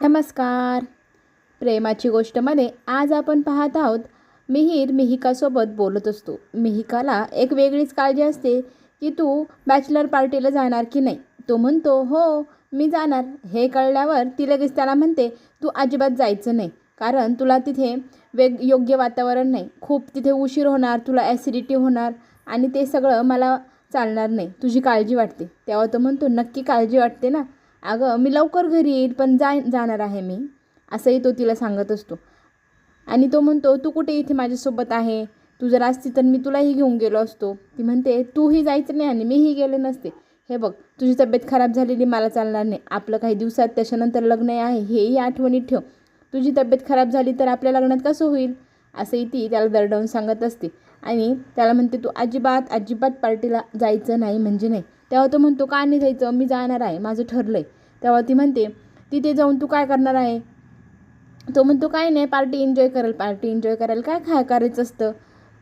नमस्कार. प्रेमाची गोष्टमध्ये आज आपण पाहत आहोत मिहीर मिहिकासोबत बोलत असतो. मिहिकाला एक वेगळीच काळजी असते की तू बॅचलर पार्टीला जाणार की नाही. तो म्हणतो हो मी जाणार. हे कळल्यावर ती लगेच त्याला म्हणते तू अजिबात जायचं नाही कारण तुला तिथे वेग योग्य वातावरण नाही. खूप तिथे उशीर होणार तुला ॲसिडिटी होणार आणि ते सगळं मला चालणार नाही. तुझी काळजी वाटते. तेव्हा तो म्हणतो नक्की काळजी वाटते ना? अगं मी लवकर घरी येईल पण जा जाणार आहे मी असंही तो तिला सांगत असतो. आणि तो म्हणतो तू कुठे इथे माझ्यासोबत आहे? तू जर असती तर मी तुलाही घेऊन गेलो असतो. ती म्हणते तूही जायचं नाही आणि मीही गेले नसते. हे बघ तुझी तब्येत खराब झालेली मला चालणार नाही. आपलं काही दिवसात त्याच्यानंतर लग्न आहे हेही आठवणीत ठेव. तुझी तब्येत खराब झाली तर आपल्या लग्नात कसं होईल? असंही ती त्याला दरडावून सांगत असते. आणि त्याला म्हणते तू अजिबात अजिबात पार्टीला जायचं नाही म्हणजे नाही. तेव्हा तो म्हणतो का नाही जायचं? मी जाणार आहे. माझं ठरलं आहे तेव्हा ती म्हणते तिथे जाऊन तू काय करणार आहे? तो म्हणतो काय नाही पार्टी एन्जॉय करेल पार्टी एन्जॉय करायला काय काय करायचं असतं?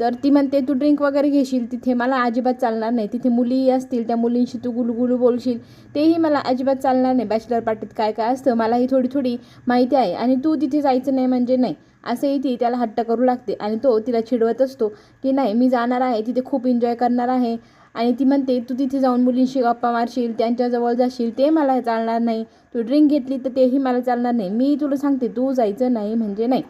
तर ती म्हणते तू ड्रिंक वगैरे घेशील तिथे मला अजिबात चालणार नाही. तिथे मुली असतील त्या मुलींशी तू गुलगुलू बोलशील. तेही मला अजिबात चालणार नाही. बॅचलर पार्टीत काय काय असतं मलाही थोडी थोडी माहिती आहे आणि तू तिथे जायचं नाही म्हणजे नाही. असंही ती त्याला हट्ट करू लागते आणि तो तिला चिडवत असतो की नाही मी जाणार आहे. तिथे खूप एन्जॉय करणार आहे. आणि ती म्हणते तू तिथे जाऊन मुलींशी गप्पा मारशील त्यांच्याजवळ जाशील ते मला चालणार नाही. तू ड्रिंक घेतली तर तेही मला चालणार नाही. मी तुला सांगते तू जायचं नाही म्हणजे नाही.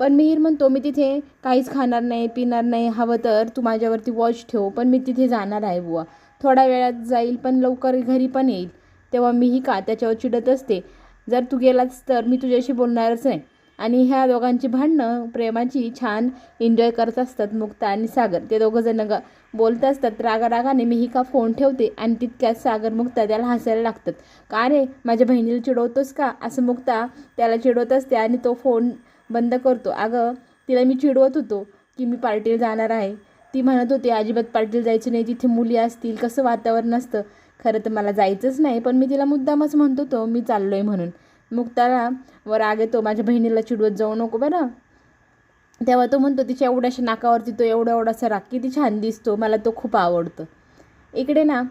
पण मिहीर म्हणतो मी तिथे काहीच खाणार नाही पिणार नाही हवं तर तू माझ्यावरती वॉच ठेव पण मी तिथे जाणार आहे बुवा. थोड्या वेळात जाईल पण लवकर घरी पण येईल. तेव्हा मीही का त्याच्यावर चिडत असते? जर तू गेलास तर मी तुझ्याशी बोलणारच नाही. आणि ह्या दोघांची भांडणं प्रेमाची छान एन्जॉय करत असतात मुक्ता आणि सागर. ते दोघं जण ग बोलत असतात रागा रागाने मी ही का फोन ठेवते? आणि तितक्यात सागर मुक्ता त्याला हसायला लागतात. का रे माझ्या बहिणीला चिडवतोस का? असं मुक्ता त्याला चिडवत असते आणि तो फोन बंद करतो. अगं तिला मी चिडवत होतो की मी पार्टीला जाणार आहे. ती म्हणत होती अजिबात पार्टीला जायचं नाही तिथे मुली असतील कसं वातावरण असतं? खरं तर मला जायचंच नाही पण मी तिला मुद्दामच म्हणतो होतो मी चाललो आहे म्हणून. मुक्ताला वर राग येतो माझ्या बहिणीला चिडवत जाऊ नको बरं. तेव्हा तो म्हणतो तिच्या एवढ्याशा नाकावरती तो एवढा एवढासा राग किती छान दिसतो मला तो खूप आवडतो. इकडे ना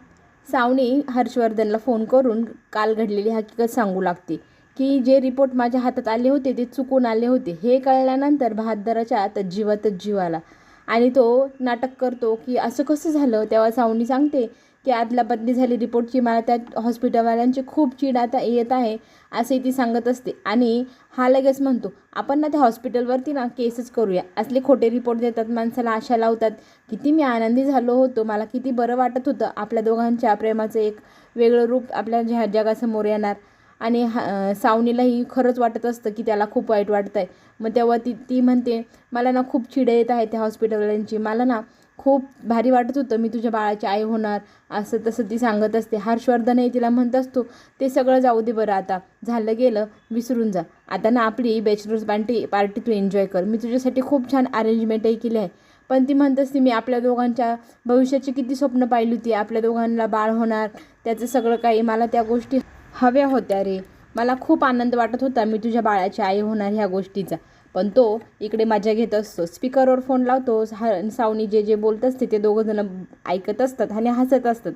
सावनी हर्षवर्धनला फोन करून काल घडलेली हकीकत सांगू लागते की जे रिपोर्ट माझ्या हातात आले होते ते चुकून आले होते हे कळल्यानंतर बहादराच्या आता जीवातच जीवाला आणि तो नाटक करतो की असं कसं झालं? तेव्हा सावनी सांगते की आदला बदली झाली रिपोर्टची. मला त्या हॉस्पिटलवाल्यांची खूप चीड आता येत आहे असे ती सांगत असते. आणि हा लगेच म्हणतो आपण ना त्या हॉस्पिटलवरती ना केसच करूया. असले खोटे रिपोर्ट देतात माणसाला आशा लावतात. किती मी आनंदी झालो होतो. मला किती बरं वाटत होतं. आपल्या दोघांच्या प्रेमाचं एक वेगळं रूप आपल्या ज्या जगासमोर येणार. आणि हा सावनीलाही खरंच वाटत असतं की त्याला खूप वाईट वाटतं आहे मग तेव्हा ती ती म्हणते मला ना खूप चिडे येत आहे त्या हॉस्पिटलवाल्यांची. मला ना खूप भारी वाटत होतं मी तुझ्या बाळाची आई होणार असं तसं ती सांगत असते. हर्षवर्धनही तिला म्हणत असतो ते सगळं जाऊ दे बरं आता झालं गेलं विसरून जा. आता ना आपली बॅचलर्स पार्टी पार्टी तू एन्जॉय कर. मी तुझ्यासाठी खूप छान अरेंजमेंटही केली आहे. पण ती म्हणत असते मी आपल्या दोघांच्या भविष्याची किती स्वप्न पाहिली होती. आपल्या दोघांना बाळ होणार त्याचं सगळं काही मला त्या गोष्टी हव्या होत्या रे. मला खूप आनंद वाटत होता मी तुझ्या बाळाची आई होणार ह्या गोष्टीचा. पण तो इकडे मजा घेत असतो. स्पीकरवर फोन लावतो. हा सावनी जे जे बोलत असते ते दोघंजणं ऐकत असतात आणि हसत असतात.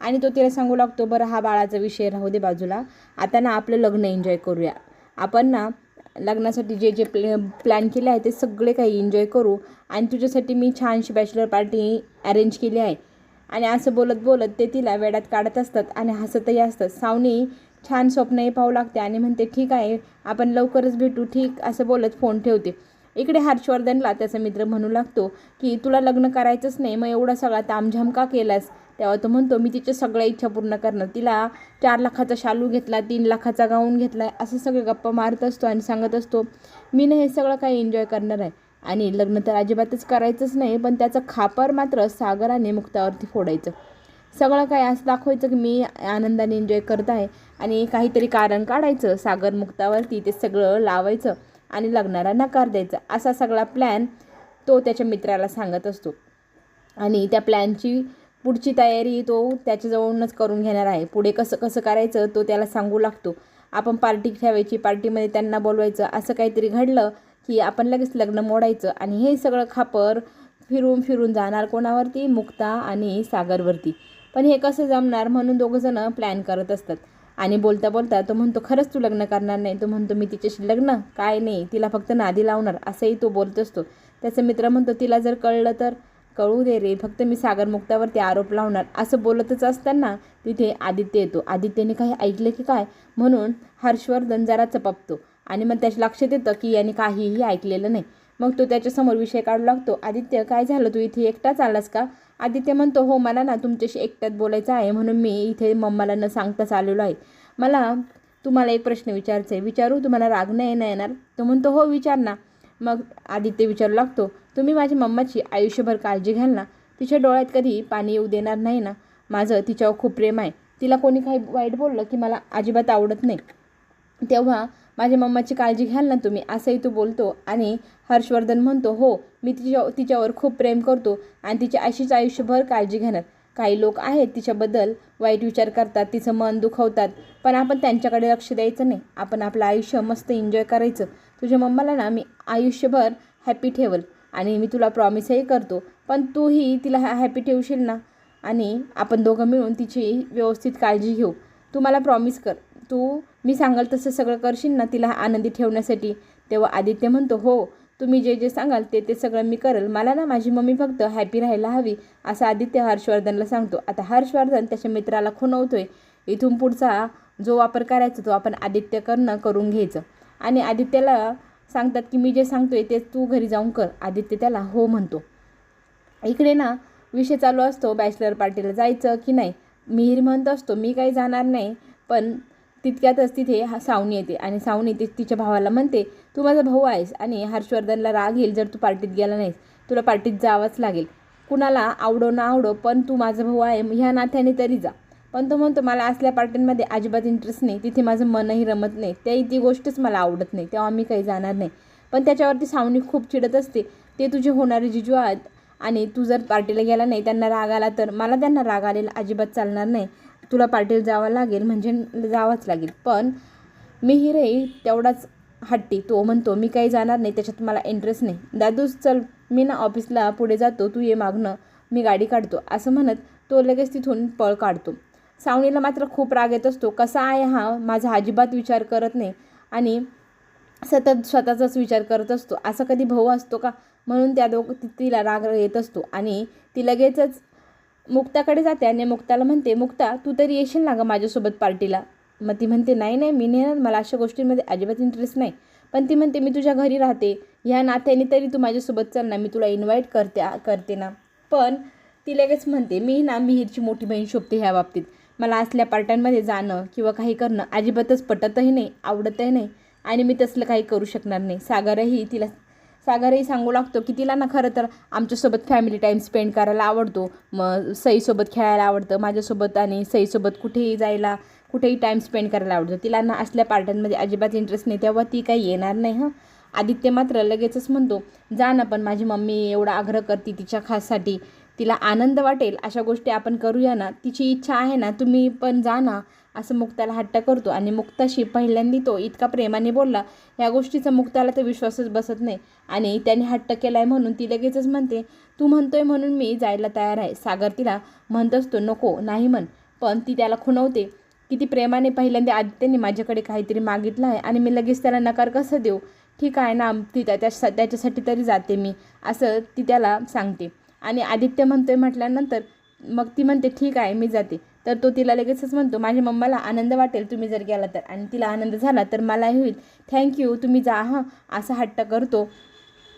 आणि तो तिला सांगू लागतो बरं हा बाळाचा विषय राहू दे बाजूला. आता ना आपलं लग्न एन्जॉय करूया. आपण ना लग्नासाठी जे जे प्लॅ प्लॅन केले आहे ते सगळे काही एन्जॉय करू. आणि तुझ्यासाठी मी छानशी बॅचलर पार्टी अरेंज केली आहे. आणि असं बोलत बोलत ते तिला वेळात काढत असतात आणि हसतही असतात. सावनी छान स्वप्नही पाहू लागते आणि म्हणते ठीक आहे आपण लवकरच भेटू ठीक असं बोलत फोन ठेवते. इकडे हर्षवर्धनला त्याचा मित्र म्हणू लागतो की तुला लग्न करायचंच नाही मग एवढा सगळा तामझाम का केलास? तेव्हा तो म्हणतो मी तिच्या सगळ्या इच्छा पूर्ण करणार. तिला चार लाखाचा शालू घेतला तीन लाखाचा गाऊन घेतला असं सगळं गप्पा मारत असतो आणि सांगत असतो मी ना हे सगळं काही एन्जॉय करणार आहे. आणि लग्न तर अजिबातच करायचंच नाही पण त्याचं खापर मात्र सागराने मुक्तावरती फोडायचं. सगळं काय असं दाखवायचं की मी आनंदाने एन्जॉय करत आहे. आणि काहीतरी कारण काढायचं सागर मुक्तावरती ते सगळं लावायचं आणि लग्नाला नकार द्यायचा. असा सगळा प्लॅन तो त्याच्या मित्राला सांगत असतो. आणि त्या प्लॅनची पुढची तयारी तो त्याच्याजवळूनच करून घेणार आहे. पुढे कसं कसं करायचं तो त्याला सांगू लागतो. आपण पार्टी ठेवायची पार्टीमध्ये त्यांना बोलवायचं असं काहीतरी घडलं की आपण लगेच लग्न मोडायचं. आणि हे सगळं खापर फिरून फिरून जाणार कोणावरती? मुक्ता आणि सागरवरती. पण हे कसं जमणार म्हणून दोघंजणं प्लॅन करत असतात. आणि बोलता बोलता तो म्हणतो खरंच तू लग्न करणार नाही. तो म्हणतो मी तिच्याशी लग्न काय नाही तिला फक्त नादी लावणार. असंही तो बोलत असतो. त्याचा मित्र म्हणतो तिला जर कळलं तर. कळू दे रे फक्त मी सागर मुक्तावरती आरोप लावणार. असं बोलतच असताना तिथे आदित्य येतो. आदित्यने काही ऐकलं की काय? म्हणून हर्षवर्धन जरा चपपतो आणि मग त्याच्या लक्षात येतं की याने काहीही ऐकलेलं नाही. मग तो त्याच्यासमोर विषय काढू लागतो. आदित्य काय झालं? तू इथे एकटाच आलास का? आदित्य म्हणतो हो मला ना तुमच्याशी एकट्यात बोलायचं आहे म्हणून मी इथे मम्माला न सांगताच आलेलो आहे. मला तुम्हाला एक प्रश्न विचारायचा आहे. विचारू? तुम्हाला राग नाही ना येणार? तो म्हणतो हो विचार ना. मग आदित्य विचारू लागतो तुम्ही माझ्या मम्माची आयुष्यभर काळजी घ्याल ना. तिच्या डोळ्यात कधी पाणी येऊ देणार नाही ना. माझं तिच्यावर खूप प्रेम आहे. तिला कोणी काही वाईट बोललं की मला अजिबात आवडत नाही. तेव्हा माझ्या मम्माची काळजी घ्याल ना तुम्ही असंही तो बोलतो आणि हर्षवर्धन म्हणतो हो मी तिच्या तिच्यावर खूप प्रेम करतो आणि तिची अशीच आयुष्यभर काळजी घेणार. काही लोक आहेत तिच्याबद्दल वाईट विचार करतात तिचं मन दुखवतात पण आपण त्यांच्याकडे लक्ष द्यायचं नाही. आपण आपलं आयुष्य मस्त एन्जॉय करायचं. तुझ्या मम्माला ना मी आयुष्यभर हॅपी ठेवल आणि मी तुला प्रॉमिसही करतो पण तूही तिला हॅपी ठेवशील ना? आणि आपण दोघं मिळून तिची व्यवस्थित काळजी घेऊ. तू मला प्रॉमिस कर. तू मी सांगाल तसं सगळं करशील ना तिला आनंदी ठेवण्यासाठी. तेव्हा आदित्य म्हणतो हो तुम्ही जे जे सांगाल ते ते सगळं मी करेल. मला ना माझी मम्मी फक्त हॅपी राहायला हवी असं आदित्य हर्षवर्धनला सांगतो. आता हर्षवर्धन त्याच्या मित्राला खुणवतोय. इथून पुढचा जो वापर करायचा तो आपण आदित्य करणं करून घ्यायचं. आणि आदित्यला सांगतात की मी जे सांगतोय ते तू घरी जाऊन कर. आदित्य त्याला हो म्हणतो. इकडे ना विषय चालू असतो बॅचलर पार्टीला जायचं की नाही. मिहीर म्हणत असतो मी काही जाणार नाही पण तितक्यातच तिथे हा सावनी येते. आणि सावनी ती तिच्या भावाला म्हणते तू माझा भाऊ आहेस आणि हर्षवर्धनला राग येईल जर तू पार्टीत गेला नाहीस. तुला पार्टीत जावंच लागेल. कुणाला आवडो ना आवडो पण तू माझा भाऊ आहे ह्या नात्याने तरी जा. पण तो म्हणतो मला असल्या पार्टींमध्ये अजिबात इंटरेस्ट नाही. तिथे माझं मनही रमत नाही. त्याही ती गोष्टच मला आवडत नाही. तेव्हा मी काही जाणार नाही. पण त्याच्यावरती सावनी खूप चिडत असते. ते तुझे होणारे जिजू आहेत आणि तू जर पार्टीला गेला नाही त्यांना राग आला तर? मला त्यांना राग आलेला अजिबात चालणार नाही. तुला पार्टीला जावं लागेल म्हणजे जावंच लागेल. पण मी मिहीरही तेवढाच हट्टी तो म्हणतो मी काही जाणार नाही त्याच्यात मला इंटरेस्ट नाही. दादूस चल मी ना ऑफिसला पुढे जातो तू ये मागणं मी गाडी काढतो. असं म्हणत तो लगेच तिथून पळ काढतो. सावणीला मात्र खूप राग येत असतो कसा आहे हा? माझा अजिबात विचार करत नाही. आणि सतत स्वतःचाच विचार करत असतो. असा कधी भाऊ असतो का? म्हणून त्या दोघ तिला राग येत असतो. आणि ती लगेचच मुक्ताकडे जाते आणि मुक्ताला म्हणते मुक्ता तू तरी येशील ना गं माझ्यासोबत पार्टीला? मग ती म्हणते नाही नाही मी नेणार मला अशा गोष्टींमध्ये अजिबात इंटरेस्ट नाही. पण ती म्हणते मी तुझ्या घरी राहते ह्या नात्याने तरी तू माझ्यासोबत चल ना मी तुला इन्व्हाइट करते करते ना. पण ती लगेच म्हणते मी ना मिहीरची मोठी बहीण शोभते ह्या बाबतीत. मला असल्या पार्ट्यांमध्ये जाणं किंवा काही करणं अजिबातच पटतही नाही आवडतही नाही आणि मी तसलं काही करू शकणार नाही. सागरही तिला सागरही सांगू लागतो की तिला ना खरं तर आमच्यासोबत फॅमिली टाईम स्पेंड करायला आवडतो. मग सईसोबत खेळायला आवडतं माझ्यासोबत आणि सईसोबत कुठेही जायला कुठेही टाईम स्पेंड करायला आवडतो. तिला ना असल्या पार्ट्यांमध्ये अजिबात इंटरेस्ट नाही तेव्हा ती काही येणार नाही हं. आदित्य मात्र लगेचच म्हणतो जा ना पण माझी मम्मी एवढा आग्रह करते तिच्या खाससाठी तिला आनंद वाटेल अशा गोष्टी आपण करूया ना तिची इच्छा आहे ना तुम्ही पण जा ना असं मुक्ताला हट्ट करतो. आणि मुक्ताशी पहिल्यांदा तो इतका प्रेमाने बोलला ह्या गोष्टीचा मुक्ताला तर विश्वासच बसत नाही. आणि त्याने हट्ट केला आहे म्हणून ती लगेचच म्हणते तू म्हणतोय म्हणून मी जायला तयार आहे. सागर तिला म्हणत असतो नको नाही म्हण. पण ती त्याला खुणवते किती प्रेमाने पहिल्यांदा आदित्यने माझ्याकडे काहीतरी मागितलं आहे आणि मी लगेच त्याला नकार कसं देऊ? ठीक आहे ना ती त्या त्या- त्याच्यासाठी तरी जाते मी असं ती त्याला सांगते. आणि आदित्य म्हणतोय म्हटल्यानंतर मग ती म्हणते ठीक आहे मी जाते. तर तो तिला लगेचच म्हणतो माझ्या मम्माला आनंद वाटेल तुम्ही जर गेला तर. आणि तिला आनंद झाला तर मलाही होईल. थँक्यू तुम्ही जा हां. असा हट्ट करतो.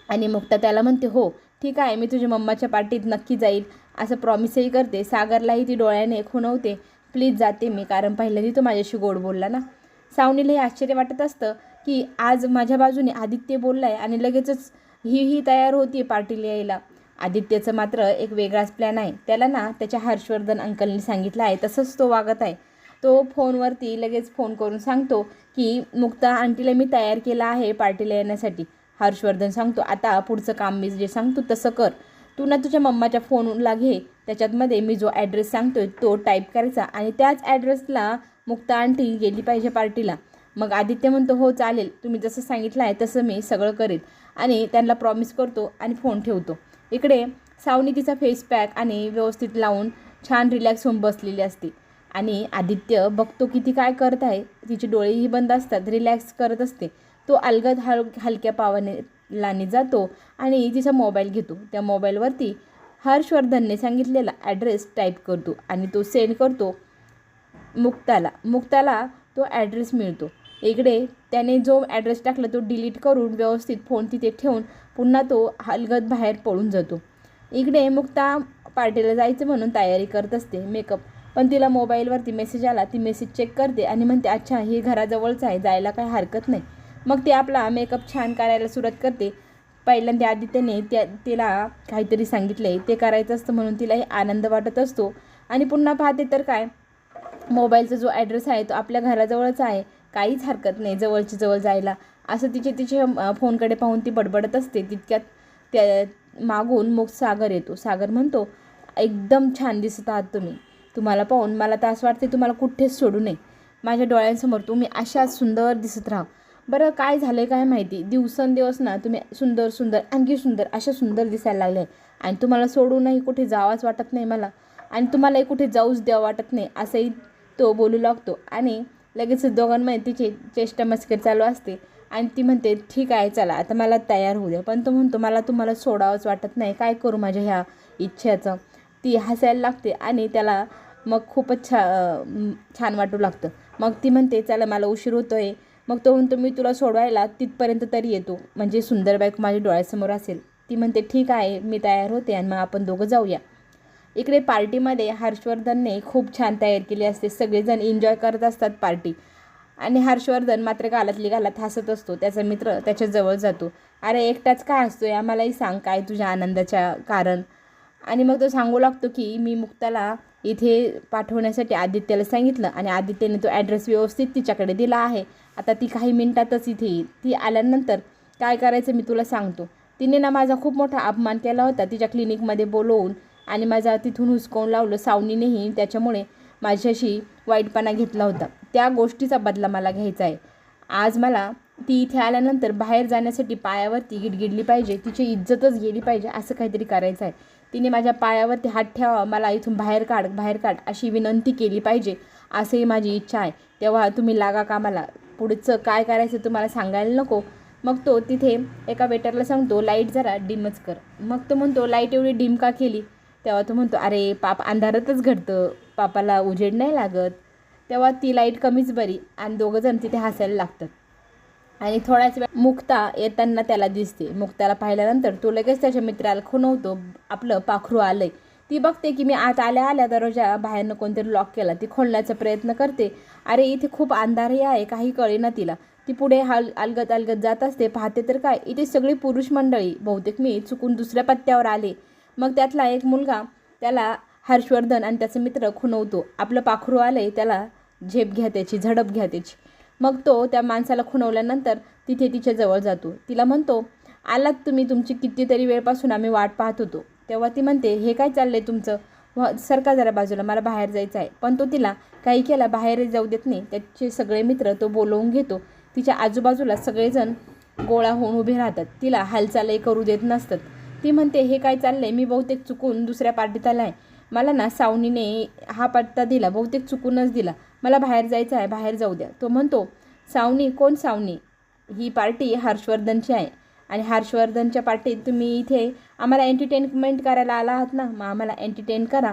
आणि मुक्ता त्याला म्हणते हो ठीक आहे मी तुझ्या मम्माच्या पार्टीत नक्की जाईल. असं प्रॉमिसही करते. सागरलाही ती डोळ्याने खुणवते. प्लीज जाते मी कारण पहिल्यांदा तो माझ्याशी गोड बोलला ना. सावनीला हे आश्चर्य वाटत असतं की आज माझ्या बाजूने आदित्य बोलला आहे आणि लगेचच ही ही तयार होती पार्टीला यायला. आदित्यचं मात्र एक वेगळाच प्लॅन आहे. त्याला ना त्याच्या हर्षवर्धन अंकलने सांगितलं आहे तसंच तो वागत आहे. तो फोनवरती लगेच फोन करून सांगतो की मुक्ता आंटीला मी तयार केला आहे पार्टीला येण्यासाठी. हर्षवर्धन सांगतो आता पुढचं काम मी जे सांगतो तसं कर. तू ना तुझ्या मम्माच्या फोनला घे. त्याच्यातमध्ये मी जो ॲड्रेस सांगतोय तो टाईप करायचा आणि त्याच ॲड्रेसला मुक्ता आंटी गेली पाहिजे पार्टीला. मग आदित्य म्हणतो हो चालेल. तुम्ही जसं सांगितलं आहे तसं मी सगळं करेन. आणि त्यांना प्रॉमिस करतो आणि फोन ठेवतो. इकडे सावनी तिचा फेस पॅक आणि व्यवस्थित लावून छान रिलॅक्स होऊन बसलेली असते. आणि आदित्य बघतो की ती काय करत आहे. तिचे डोळेही बंद असतात रिलॅक्स करत असते. तो अलगद हल हलक्या पावाने लाने जातो आणि तिचा मोबाईल घेतो. त्या मोबाईलवरती हर्षवर्धनने सांगितलेला ॲड्रेस टाईप करतो आणि तो सेंड करतो मुक्ताला. मुक्ताला तो ॲड्रेस मिळतो. इकडे त्याने जो ॲड्रेस टाकला तो डिलीट करून व्यवस्थित फोन तिथे ठेवून पुन्हा तो हलगत बाहेर पळून जातो. इकडे मुक्ता पार्टीला जायचं म्हणून तयारी करत असते मेकअप पण तिला मोबाईलवरती मेसेज आला ती मेसेज चेक करते आणि म्हणते अच्छा हे घराजवळच आहे जायला काही हरकत नाही. मग ती आपला मेकअप छान करायला सुरुवात करते. पहिल्यांदा आदित्यने त्या तिला काहीतरी सांगितलं आहे ते करायचं असतं म्हणून तिलाही आनंद वाटत असतो. आणि पुन्हा पाहते तर काय मोबाईलचा जो ॲड्रेस आहे तो आपल्या घराजवळच आहे. काहीच हरकत नाही जवळची जवळ जायला. असं तिचे तिचे फोनकडे पाहून ती बडबडत असते. तितक्यात त्या मागून मग सागर येतो. सागर म्हणतो एकदम छान दिसत आहात तुम्ही. तुम्हाला पाहून मला तर असं वाटते तुम्हाला कुठेच सोडू नये. माझ्या डोळ्यांसमोर तुम्ही अशा सुंदर दिसत राहा. बरं काय झालं आहे काय माहिती? दिवसेंदिवस ना तुम्ही सुंदर सुंदर आणखी सुंदर अशा सुंदर दिसायला लागले आहे आणि तुम्हाला सोडूनही कुठे जावाच वाटत नाही मला. आणि तुम्हालाही कुठे जाऊच द्यावं वाटत नाही असंही तो बोलू लागतो. आणि लगेच दोघांमध्ये तिचे चेष्टा मस्कर चालू असते. आणि ती म्हणते ठीक आहे चला आता मला तयार होऊ द्या. पण तो म्हणतो मला तुम्हाला सोडावंच वाटत नाही. काय करू माझ्या ह्या इच्छेचं? ती हसायला लागते आणि त्याला मग खूपच छा छान वाटू लागतं. मग ती म्हणते चला मला उशीर होतो आहे मग तो म्हणतो मी तुला सोडवायला तिथपर्यंत तरी येतो. म्हणजे सुंदर बाईक माझ्या डोळ्यासमोर असेल. ती म्हणते ठीक आहे मी तयार होते आणि मग आपण दोघं जाऊया. इकडे पार्टीमध्ये हर्षवर्धनने खूप छान तयार केली असते. सगळेजण एन्जॉय करत असतात पार्टी आणि हर्षवर्धन मात्र गालातली गालात हसत असतो. त्याचा मित्र त्याच्याजवळ जातो. अरे एकटाच का असतोय आम्हालाही सांग काय तुझ्या आनंदाच्या कारण. आणि मग तो सांगू लागतो की मी मुक्ताला इथे पाठवण्यासाठी आदित्याला सांगितलं आणि आदित्यने तो ॲड्रेस व्यवस्थित तिच्याकडे दिला आहे. आता ती काही मिनिटातच इथे येईल. ती आल्यानंतर काय करायचं मी तुला सांगतो. तिने ना माझा खूप मोठा अपमान केला होता. तिच्या क्लिनिकमध्ये बोलवून आणि माझा तिथून हुसकावून लावलं. सावनीनेही त्याच्यामुळे माझ्याशी वाईटपणा घेतला होता. त्या गोष्टीचा बदला मला घ्यायचा आहे. आज मला ती इथे आल्यानंतर बाहेर जाण्यासाठी पायावरती गिडगिडली पाहिजे तिची इज्जतच गेली पाहिजे असं काहीतरी करायचं आहे. तिने माझ्या पायावरती हात ठेवा मला इथून बाहेर काढ बाहेर काढ अशी विनंती केली पाहिजे असंही माझी इच्छा आहे. तेव्हा तुम्ही लागा कामाला. पुढचं काय करायचं तुम्हाला सांगायला नको. मग तो तिथे एका वेटरला सांगतो लाइट जरा डिमच कर. मग तो म्हणतो लाइट एवढी डिम का केली. तेव्हा तो म्हणतो अरे पाप अंधारातच घडतं. पापाला उजेड नाही लागत. तेव्हा ती लाइट कमीच बरी आणि दोघंजण तिथे हसायला लागतात. आणि थोड्याच वेळ मुक्ता येताना त्याला दिसते. मुक्ताला पाहिल्यानंतर तो लगेच त्याच्या मित्राला खुणवतो आपलं पाखरू आलंय. ती बघते की मी आत आल्या आल्या दरवाजा बाहेरनं कोणतरी लॉक केला. ती खोलण्याचा प्रयत्न करते. अरे इथे खूप अंधारही आहे. काही कळेना तिला. ती पुढे हल अलगत अलगत जात असते. पाहते तर काय? इथे सगळी पुरुष मंडळी. बहुतेक मी चुकून दुसऱ्या पत्त्यावर आले. मग त्यातला एक मुलगा त्याला हर्षवर्धन आणि त्याचे मित्र खुणवतो. आपलं पाखरू आलंय त्याला झेप घ्या त्याची झडप घ्या त्याची. मग तो त्या माणसाला खुणवल्यानंतर तिथे तिच्या जवळ जातो. तिला म्हणतो आलात तुम्ही तुमची कितीतरी वेळपासून आम्ही वाट पाहत होतो. तेव्हा ती म्हणते हे काय चाललं आहे तुमचं? व सरका जरा बाजूला मला बाहेर जायचं आहे. पण तो तिला काही केला बाहेर जाऊ देत नाही. त्याचे सगळे मित्र तो बोलवून घेतो. तिच्या आजूबाजूला सगळेजण गोळा होऊन उभे राहतात. तिला हालचालही करू देत नसतात. ती म्हणते हे काय चाललंय? मी बहुतेक चुकून दुसऱ्या पार्टीत आला आहे मला ना सावनीने हा पत्ता दिला बहुतेक चुकूनच दिला. मला बाहेर जायचं आहे बाहेर जाऊ द्या. तो म्हणतो सावनी कोण सावनी? ही पार्टी हर्षवर्धनची आहे. आणि हर्षवर्धनच्या पार्टीत तुम्ही इथे आम्हाला एंटरटेनमेंट करायला आला आहात ना मग आम्हाला एंटरटेन करा.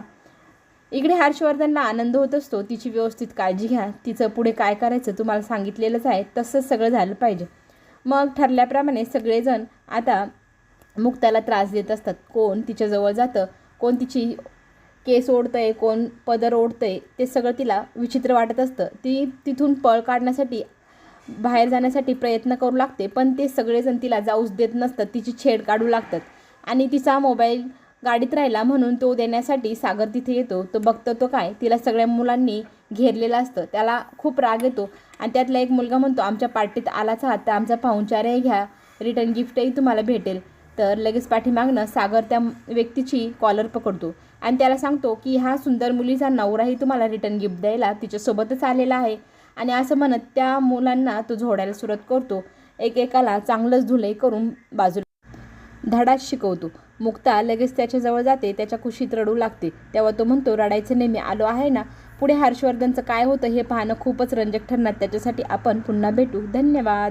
इकडे हर्षवर्धनला आनंद होत असतो. तिची व्यवस्थित काळजी घ्या. तिचं पुढे काय करायचं तुम्हाला सांगितलेलंच आहे. तसंच सगळं झालं पाहिजे. मग ठरल्याप्रमाणे सगळेजण आता मुक्ताला त्रास देत असतात. कोण तिच्याजवळ जातं कोण तिची केस ओढतंय कोण पदर ओढतंय ते सगळं तिला विचित्र वाटत असतं. ती तिथून पळ काढण्यासाठी बाहेर जाण्यासाठी प्रयत्न करू लागते पण ते सगळेजण तिला जाऊच देत नसतात. तिची छेड काढू लागतात. आणि तिचा मोबाईल गाडीत राहिला म्हणून तो देण्यासाठी सागर तिथे येतो. तो बघतो तो काय तिला सगळ्या मुलांनी घेरलेलं असतं. त्याला खूप राग येतो. आणि त्यातला एक मुलगा म्हणतो आमच्या पार्टीत आलाच आहात तर आमचा पाहुणचारही घ्या. रिटर्न गिफ्टही तुम्हाला भेटेल. तर लगेच पाठीमागनं सागर त्या व्यक्तीची कॉलर पकडतो आणि त्याला सांगतो की हा सुंदर मुलीचा नवराही तुम्हाला रिटर्न गिफ्ट द्यायला तिच्यासोबतच आलेला आहे. आणि असं म्हणत त्या मुलांना तो झोडायला सुरुवात करतो. एकेकाला चांगलंच धुलई करून बाजूला धडाच शिकवतो. मुक्ता लगेच त्याच्याजवळ जाते त्याच्या कुशीत रडू लागते. तेव्हा तो म्हणतो रडायचं नेहमी आलो आहे ना? पुढे हर्षवर्धनचं काय होतं हे पाहणं खूपच रंजक ठरणार. त्याच्यासाठी आपण पुन्हा भेटू. धन्यवाद.